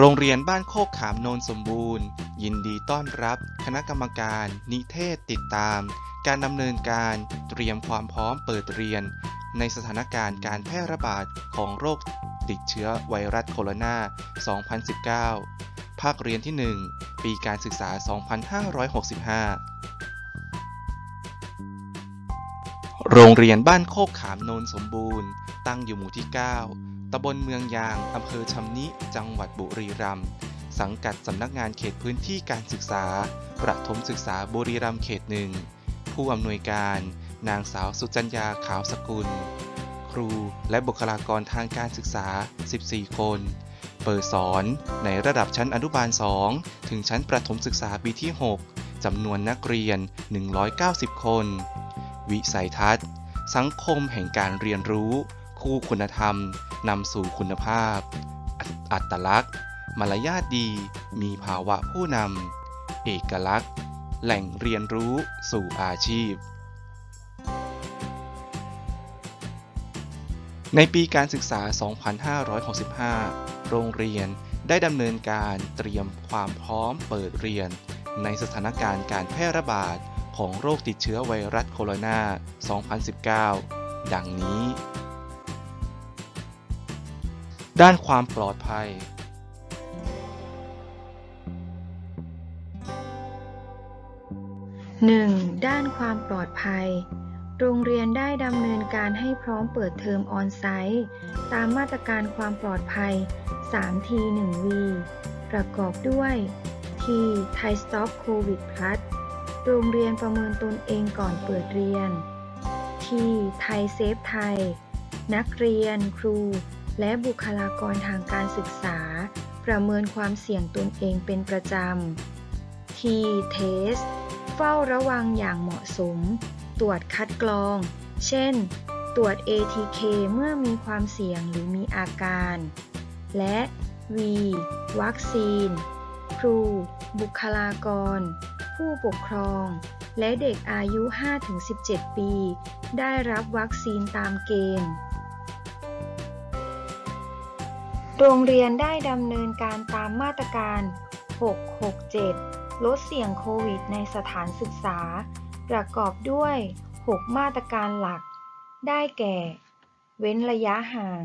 โรงเรียนบ้านโคกขามโนนสมบูรณ์ ยินดีต้อนรับ คณะกรรมการ นิเทศติดตาม การดำเนินการเตรียมความพร้อมเปิดเรียน ในสถานการณ์การแพร่ระบาดของโรคติดเชื้อไวรัสโคโรนา 2019 ภาคเรียนที่ 1 ปีการศึกษา 2565 โรงเรียนบ้านโคกขามโนนสมบูรณ์ ตั้งอยู่หมู่ที่ 9 ตำบลเมืองยาง อำเภอชำนิ จังหวัดบุรีรัมย์ สังกัดสำนักงานเขตพื้นที่การศึกษา ประถมศึกษาบุรีรัมย์เขตหนึ่ง ผู้อำนวยการ นางสาวสุจัญญาขาวสกุล ครูและบุคลากรทางการศึกษา 14 คน เปิดสอนในระดับชั้นอนุบาล 2 ถึงชั้นประถมศึกษาปีที่ 6 จำนวนนักเรียน 190 คน วิสัยทัศน์ สังคมแห่งการเรียนรู้ คู่คุณธรรมนำสู่คุณภาพอัตอัตลักษณ์ มารยาทดี มีภาวะผู้นำ เอกลักษณ์ แหล่งเรียนรู้สู่อาชีพ ในปีการศึกษา 2565 โรงเรียนได้ดำเนินการเตรียมความพร้อมเปิดเรียน ในสถานการณ์การแพร่ระบาดของโรคติดเชื้อไวรัสโคโรนา 2019 ดังนี้ ด้านความปลอดภัย 1. ด้านความปลอดภัย โรงเรียนได้ดำเนินการให้พร้อมเปิดเทอมออนไซต์ตามมาตรการความปลอดภัย 3T 1 V ประกอบด้วย T Thai Stop COVID Plus โรงเรียนประเมินตนเองก่อนเปิดเรียน T Thai Safe Thai นักเรียนครู และบุคลากรทางการศึกษา ประเมินความเสี่ยงตนเองเป็นประจำ T Test เฝ้าระวังอย่างเหมาะสม ตรวจคัดกรอง เช่น ตรวจ ATK เมื่อมีความเสี่ยงหรือมีอาการ และ V วัคซีน ครู บุคลากร ผู้ปกครอง และเด็กอายุ 5-17 ปี ได้รับวัคซีนตามเกณฑ์ โรงเรียนได้ดำเนินการตามมาตรการ 667 ลดเสี่ยงโควิดในสถานศึกษา ประกอบด้วย 6 มาตรการหลัก ได้แก่ เว้นระยะห่าง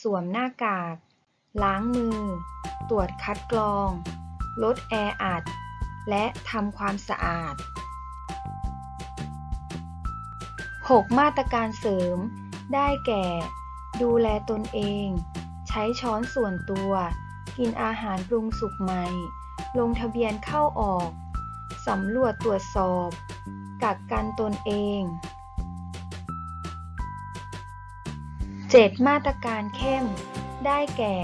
สวมหน้ากาก ล้างมือ ตรวจคัดกรอง ลดแออัด และทำความสะอาด 6 มาตรการเสริม ได้แก่ ดูแลตนเอง ใช้ช้อนส่วนตัว กินอาหารปรุงสุกใหม่ ลงทะเบียนเข้าออก สำรวจตรวจสอบ กักกันตนเอง 7. มาตรการเข้ม ได้แก่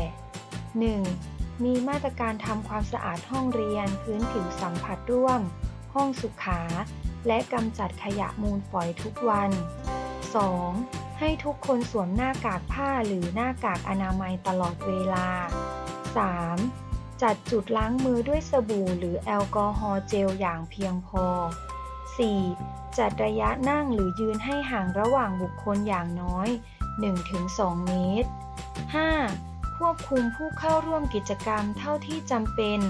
1. มีมาตรการทำความสะอาดห้องเรียนพื้นผิวสัมผัสร่วม ห้องสุขา และกำจัดขยะมูลฝอยทุกวัน 2. ให้ทุกคนสวมหน้ากากผ้าหรือหน้ากากอนามัยตลอดเวลา 3. จัดจุดล้างมือด้วยสบู่หรือแอลกอฮอล์เจลอย่างเพียงพอ 4. จัดระยะนั่งหรือยืนให้ห่างระหว่างบุคคลอย่างน้อย 1-2 เมตร 5. ควบคุมผู้เข้าร่วมกิจกรรมเท่าที่จำเป็น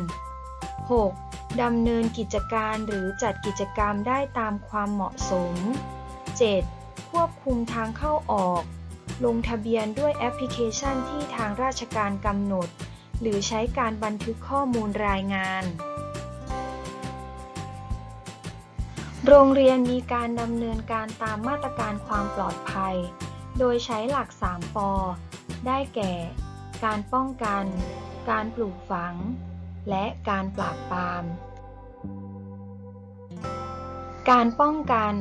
6. ดำเนินกิจการหรือจัดกิจกรรมได้ตามความเหมาะสม 7. ควบคุมทางเข้าออก ลงทะเบียนด้วยแอปพลิเคชันที่ทางราชการกำหนด หรือใช้การบันทึกข้อมูลรายงาน โรงเรียนมีการดำเนินการตามมาตรการความปลอดภัย โดยใช้หลัก 3 ป ได้แก่ การป้องกัน การปลูกฝัง และการปราบปรามการป้องกัน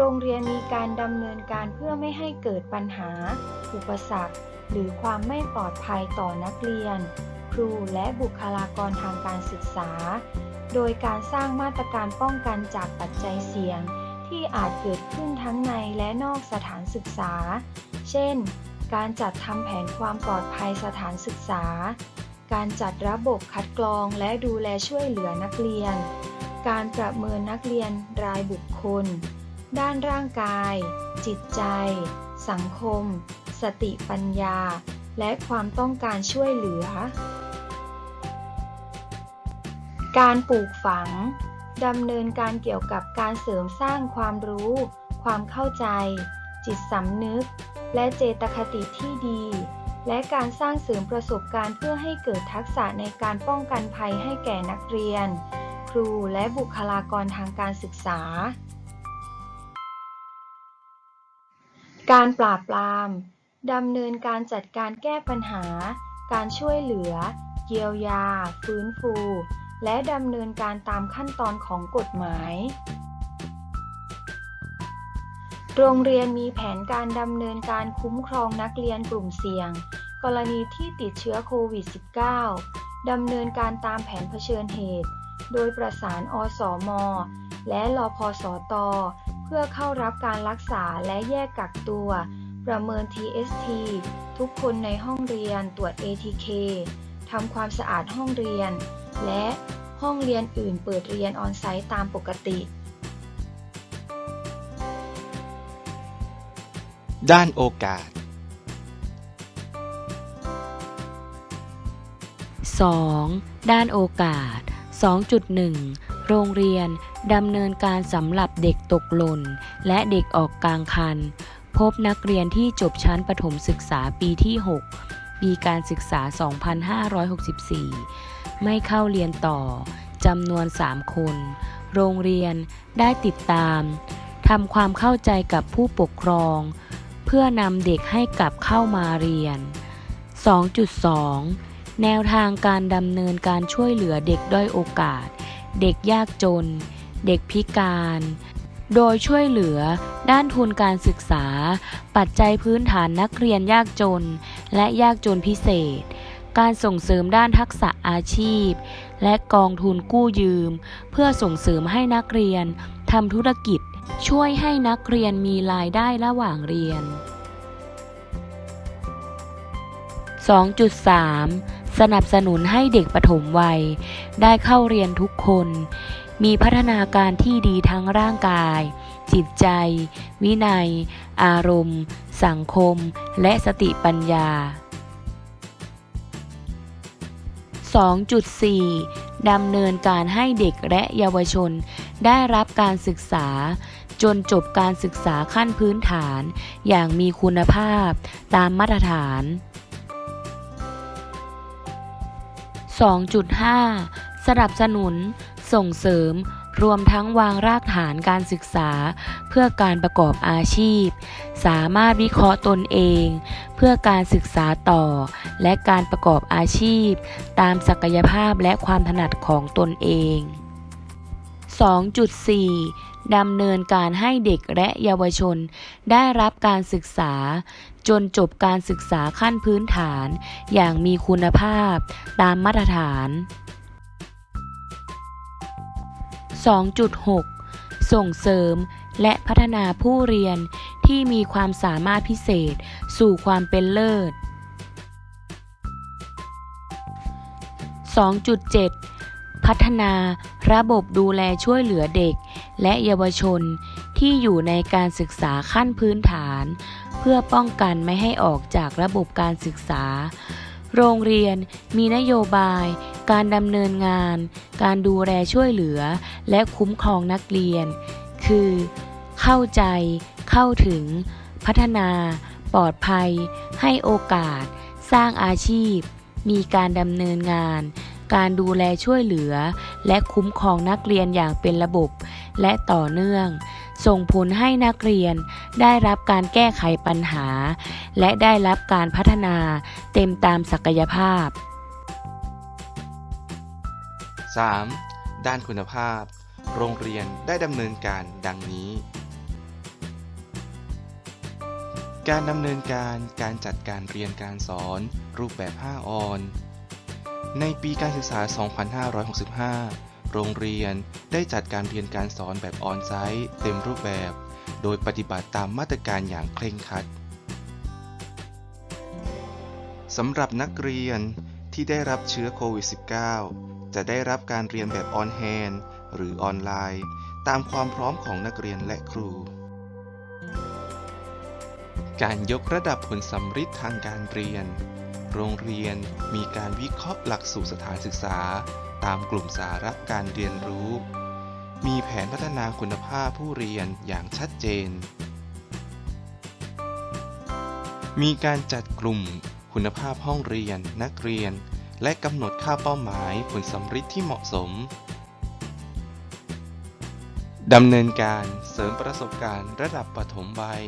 โรงเรียนมีการดำเนินการเพื่อไม่ให้เกิดปัญหา อุปสรรค หรือความไม่ปลอดภัยต่อนักเรียน ครูและบุคลากรทางการศึกษา โดยการสร้างมาตรการป้องกันจากปัจจัยเสี่ยง ที่อาจเกิดขึ้นทั้งในและนอกสถานศึกษา เช่น การจัดทำแผนความปลอดภัยสถานศึกษา การจัดระบบคัดกรองและดูแลช่วยเหลือนักเรียน การประเมินนักเรียนรายบุคคล ด้านร่างกาย จิตใจ สังคม สติปัญญา และความต้องการช่วยเหลือ การปลูกฝังดำเนินการเกี่ยวกับการเสริมสร้างความรู้ ความเข้าใจ จิตสำนึก และเจตคติที่ดี และการสร้างเสริมประสบการณ์เพื่อให้เกิดทักษะในการป้องกันภัยให้แก่นักเรียน ครูและบุคลากรทางการศึกษา การปราบปรามดำเนินการจัดการแก้ปัญหา การช่วยเหลือ เยียวยา ฟื้นฟู และดำเนินการตามขั้นตอนของกฎหมาย โรงเรียนมีแผนการดำเนินการคุ้มครองนักเรียนกลุ่มเสี่ยง กรณีที่ติดเชื้อโควิด -19 ดำเนินการตามแผนเผชิญเหตุ โดยประสานอสมและรอพสต เพื่อเข้ารับการรักษาและแยกกักตัว ประเมิน TST ทุกคนในห้องเรียนตรวจ ATK ทำความสะอาดห้องเรียน และห้องเรียนอื่นเปิดเรียนออนไซต์ตามปกติ ด้านโอกาส 2. ด้านโอกาส 2.1 โรงเรียน ดำเนินการสำหรับเด็กตกหล่น และเด็กออกกลางคัน พบนักเรียนที่จบชั้นประถมศึกษาปีที่ 6 ปีการศึกษา 2564 ไม่เข้าเรียนต่อจำนวน 3 คน โรงเรียนได้ติดตามทำความเข้าใจกับผู้ปกครอง เพื่อนำเด็กให้กลับเข้ามาเรียน 2.2 แนวทางการดำเนินการช่วยเหลือเด็กด้อยโอกาส เด็กยากจน เด็กพิการ โดยช่วยเหลือด้านทุนการศึกษา ปัจจัยพื้นฐานนักเรียนยากจน และยากจนพิเศษ การส่งเสริมด้านทักษะอาชีพ และกองทุนกู้ยืม เพื่อส่งเสริมให้นักเรียนทำธุรกิจ ช่วยให้นักเรียนมีรายได้ระหว่างเรียน 2.3 สนับสนุนให้เด็กปฐมวัย ได้เข้าเรียนทุกคน มีพัฒนาการที่ดีทั้งร่างกาย จิตใจ วินัย อารมณ์ สังคม และสติปัญญา 2.4 ดำเนินการให้เด็กและเยาวชน ได้รับการศึกษา จนจบการศึกษาขั้นพื้นฐาน อย่างมีคุณภาพ ตามมาตรฐาน 2.5 สนับสนุน ส่งเสริมรวมทั้งวางรากฐานการศึกษา เพื่อการประกอบอาชีพ สามารถวิเคราะห์ตนเอง เพื่อการศึกษาต่อ และการประกอบอาชีพ ตามศักยภาพและความถนัดของตนเอง 2.4ดำเนินการให้เด็กและเยาวชนได้รับการศึกษา จนจบการศึกษาขั้นพื้นฐาน อย่างมีคุณภาพตามมาตรฐาน 2.6 ส่งเสริมและพัฒนาผู้เรียนที่มีความสามารถพิเศษสู่ความเป็นเลิศ 2.7 พัฒนาระบบดูแลช่วยเหลือเด็ก และเยาวชนที่อยู่ในการศึกษาขั้นพื้นฐาน เพื่อป้องกันไม่ให้ออกจากระบบการศึกษา โรงเรียนมีนโยบาย การดำเนินงาน การดูแลช่วยเหลือ และคุ้มครองนักเรียน คือ เข้าใจ เข้าถึง พัฒนา ปลอดภัย ให้โอกาส สร้างอาชีพ มีการดำเนินงาน การดูแลช่วยเหลือ และคุ้มครองนักเรียนอย่างเป็นระบบ และต่อเนื่อง ส่งผลให้นักเรียนได้รับการแก้ไขปัญหา และได้รับการพัฒนาเต็มตามศักยภาพ 3. ด้านคุณภาพ โรงเรียนได้ดำเนินการดังนี้ การดำเนินการการจัดการเรียนการสอน รูปแบบ 5 ออน ในปีการศึกษา 2565 โรงเรียนได้จัดการเรียนการสอนแบบออนไซต์เต็มรูปแบบ โดยปฏิบัติตามมาตรการอย่างเคร่งครัดสำหรับนักเรียนที่ได้รับเชื้อโควิด -19 จะได้รับการเรียนแบบออนแฮนหรือออนไลน์ ตามความพร้อมของนักเรียนและครู การยกระดับผลสำฤทธิ์ทางการเรียน โรงเรียนมีการวิเคราะห์หลักสูตรสถานศึกษา ตามกลุ่มสาระการเรียนรู้ มีแผนพัฒนาคุณภาพผู้เรียนอย่างชัดเจน มีการจัดกลุ่มคุณภาพห้องเรียนนักเรียน และกำหนดค่าเป้าหมายผลสำฤทธิ์ที่เหมาะสม ดำเนินการเสริมประสบการณ์ระดับปฐมวัย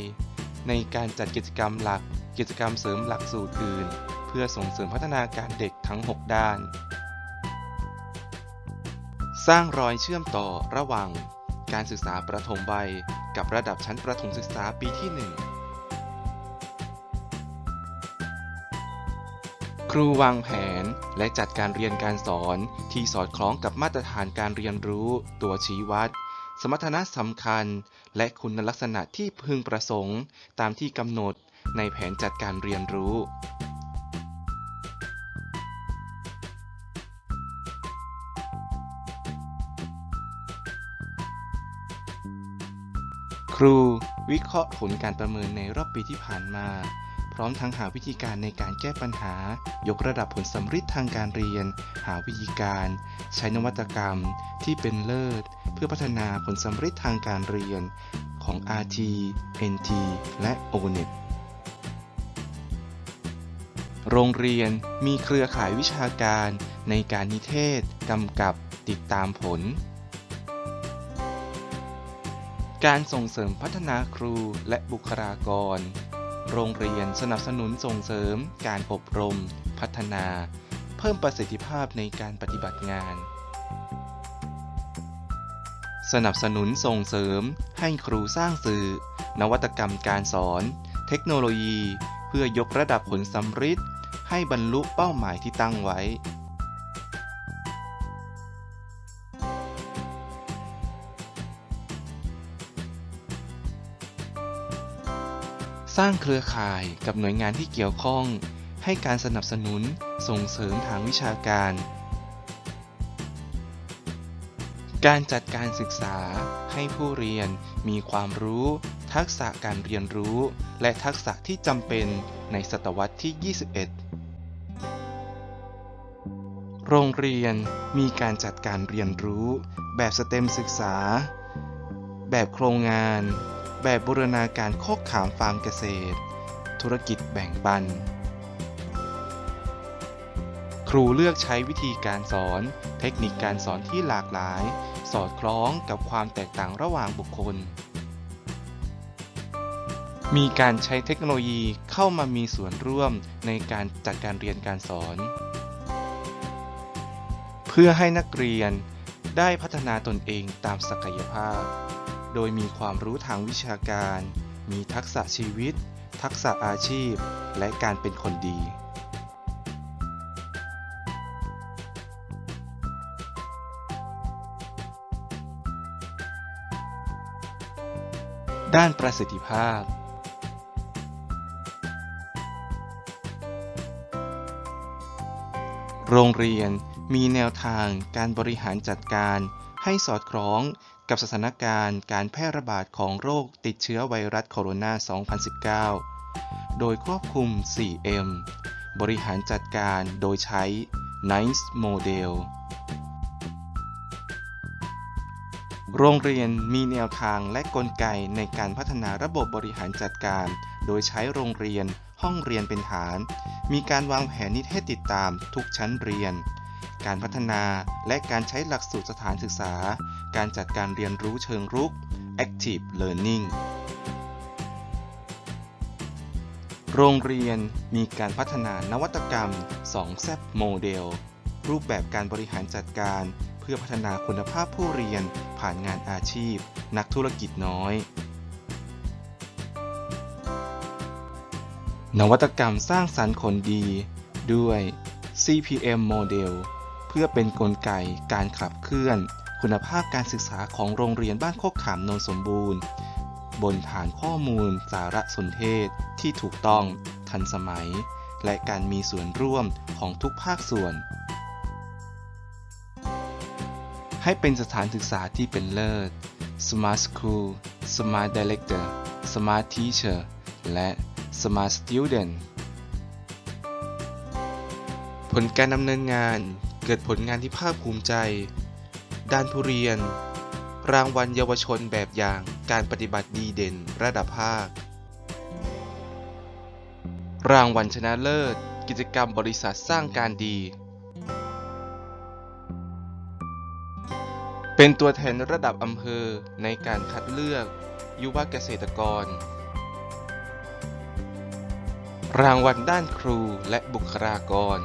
ในการจัดกิจกรรมหลัก กิจกรรมเสริมหลักสูตรอื่น เพื่อส่งเสริมพัฒนาการเด็กทั้ง 6 ด้าน สร้างรอยเชื่อมต่อระหว่าง การศึกษาประถมวัย กับระดับชั้นประถมศึกษาปีที่ 1 ครูวางแผนและจัดการเรียนการสอนที่สอดคล้องกับมาตรฐานการเรียนรู้ ตัวชี้วัด สมรรถนะสำคัญ และคุณลักษณะที่พึงประสงค์ ตามที่กำหนดในแผนจัดการเรียนรู้ครูวิเคราะห์ผลการประเมินในรอบปีที่ผ่านมา ร้อมทั้งหาวิธีการในการแก้ปัญหา ยกระดับผลสำฤทธิ์ทางการเรียน หาวิธีการ ใช้นวัตกรรมที่เป็นเลิศ เพื่อพัฒนาผลสำฤทธิ์ทางการเรียน ของ RT NT และ ONET โรงเรียนมีเครือข่ายวิชาการในการนิเทศ กำกับ ติดตามผล การส่งเสริมพัฒนาครูและบุคลากร โรงเรียนสนับสนุนส่งเสริม การอบรม พัฒนา เพิ่มประสิทธิภาพในการปฏิบัติงาน สนับสนุนส่งเสริม ให้ครูสร้างสื่อ นวัตกรรมการสอน เทคโนโลยี เพื่อยกระดับผลสำฤทธิ์ให้บรรลุเป้าหมายที่ตั้งไว้ สร้างเครือข่ายกับหน่วยงานที่เกี่ยวข้อง ให้การสนับสนุนส่งเสริมทางวิชาการ การจัดการศึกษาให้ผู้เรียนมีความรู้ ทักษะการเรียนรู้ และทักษะที่จำเป็นในศตวรรษที่ 21 โรงเรียนมีการจัดการเรียนรู้ แบบสเต็มศึกษา แบบโครงงาน แบบบูรณาการโคกขามฟาร์มเกษตร ธุรกิจแบ่งปัน ครูเลือกใช้วิธีการสอน เทคนิคการสอนที่หลากหลาย สอดคล้องกับความแตกต่างระหว่างบุคคล มีการใช้เทคโนโลยีเข้ามามีส่วนร่วมในการจัดการเรียนการสอน เพื่อให้นักเรียนได้พัฒนาตนเองตามศักยภาพ โดยมีความรู้ทางวิชาการ มีทักษะชีวิต ทักษะอาชีพ และการเป็นคนดี ด้านประสิทธิภาพโรงเรียนมีแนวทางการบริหารจัดการให้สอดคล้อง กับสถานการณ์การแพร่ระบาดของโรคติดเชื้อไวรัสโคโรนา 2019 โดยควบคุม 4M บริหารจัดการโดยใช้ NICE Model โรงเรียนมีแนวทางและกลไกในการพัฒนาระบบบริหารจัดการ โดยใช้โรงเรียนห้องเรียนเป็นฐาน มีการวางแผนนิเทศติดตามทุกชั้นเรียน การพัฒนาและการใช้หลักสูตรสถานศึกษา การจัดการเรียนรู้เชิงรุก Active Learning โรงเรียนมีการพัฒนานวัตกรรม2แซบโมเดล รูปแบบการบริหารจัดการ เพื่อพัฒนาคุณภาพผู้เรียนผ่านงานอาชีพ นักธุรกิจน้อย นวัตกรรมสร้างสรรค์คนดี ด้วย CPM โมเดล เพื่อเป็นนกลไกการขับเคลื่อน คุณภาพการศึกษาของโรงเรียนบ้านโคกขามนนสมบูรณ์ บนฐานข้อมูล สารสนเทศ ที่ถูกต้อง ทันสมัย และการมีส่วนร่วมของทุกภาคส่วน ให้เป็นสถานศึกษาที่เป็นเลิศ Smart School Smart Director Smart Teacher และ Smart Student ผลการดำเนินงานเกิดผลงานที่ภาคภูมิใจ ด้านผู้เรียน รางวัลเยาวชนแบบอย่างการปฏิบัติดีเด่นระดับภาค รางวัลชนะเลิศ กิจกรรมบริษัทสร้างการดี เป็นตัวแทนระดับอำเภอในการคัดเลือก ยุวเกษตรกร รางวัลด้านครูและบุคลากร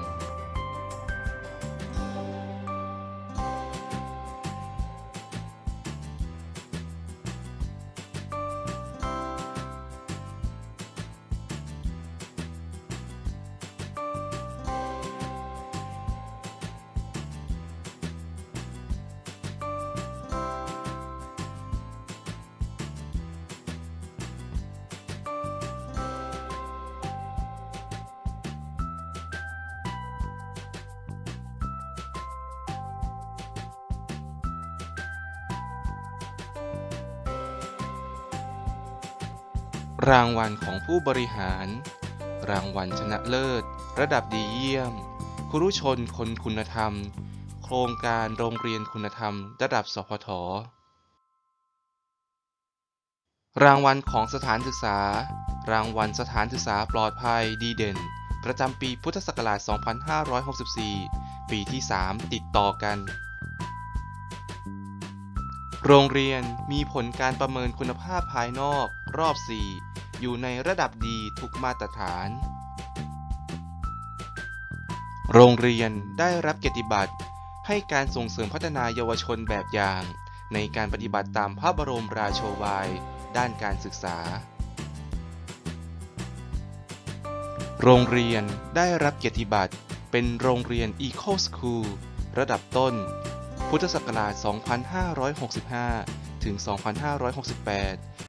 รางวัลของผู้บริหาร รางวัลชนะเลิศ ระดับดีเยี่ยม ครุชนคนคุณธรรม โครงการโรงเรียนคุณธรรม ระดับสพท รางวัลของสถานศึกษา รางวัลสถานศึกษาปลอดภัยดีเด่น ประจำปีพุทธศักราช 2564 ปีที่ 3 ติดต่อกัน โรงเรียนมีผลการประเมินคุณภาพภายนอกรอบ 4 อยู่ในระดับดีทุกมาตรฐาน โรงเรียนได้รับเกียรติบัตร ให้การส่งเสริมพัฒนาเยาวชนแบบอย่าง ในการปฏิบัติตามพระบรมราโชบาย ด้านการศึกษา โรงเรียนได้รับเกียรติบัตร เป็นโรงเรียน Eco School ระดับต้น พุทธศักราช 2565 ถึง 2568